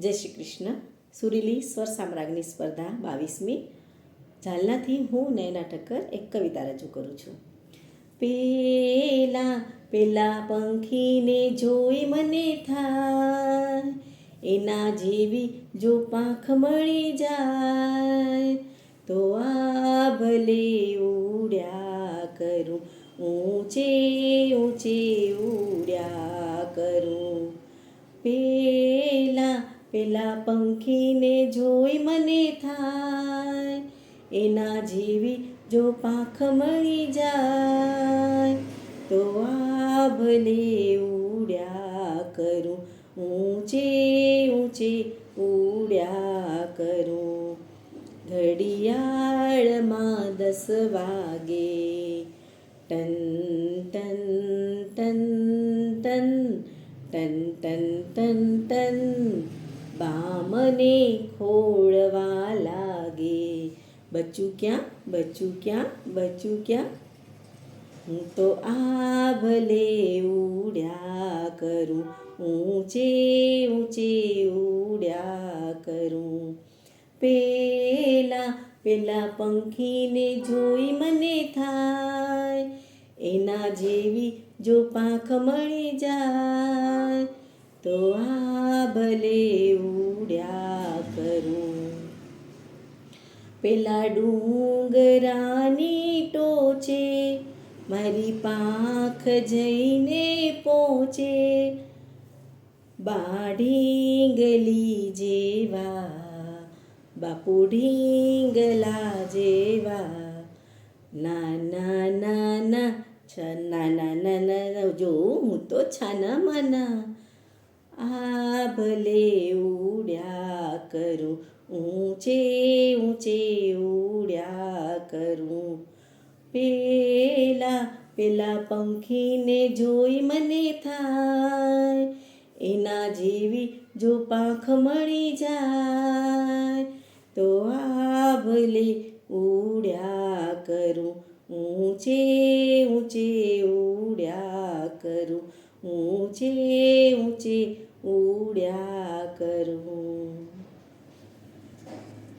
જય શ્રી કૃષ્ણ. સુરીલી સ્વર સામ્રાજ્ઞી સ્પર્ધા બાવીસમી. ઝાલનાથી હું નયના ઠક્કર એક કવિતા રજૂ કરું છું. પેલા પેલા પંખીને જોઈ મને થાય એના જેવી જો પાંખ મળી જાય, તો આ ભલે ઉડ્યા કરું. ઊંચે ઊંચે ઉડ્યા કરું. પેલા પેલા પંખીને જોઈ મને થાય, એના જેવી જો પાંખ મળી જાય, તો આ ભલે ઉડ્યા કરું, ઊંચે ઊંચે ઉડ્યા કરું. ઘડિયાળમાં દસ વાગે, ટન ટન ટન ટન ટન ટન ટન ટન બામને ખોળવા લાગે. બચ્ચું ક્યાં બચ્ચું ક્યાં બચ્ચું ક્યાં? હું તો આ ભલે ઉડ્યા કરું. ઊંચે ઊંચે ઉડ્યા કરું. પેલા પેલા પંખીને જોઈ મને થાય. એના જેવી જો પાંખ મળી જાય. તો આ ભલે ઉડ્યા કરું. પેલા ડુંગરાની ટોચે મારી પાંખ જઈને પહોંચે બાઢીંગલી જેવા, બાપુ ઢીંગલા જેવા. નાના નાના ના ના નાના જો હું તો છાના માના આ ભલે ઉડ્યા કરું, ઊંચે ઊંચે ઉડ્યા કરું. પેલા પેલા પંખીને જોઈ મને થાય, એના જેવી જો પાંખ મળી જાય, તો આ ભલે ઉડ્યા કરું, ઊંચે ઊંચે ઉડ્યા કરું. ઊંચે ઊંચે ઉડ્યા કરું.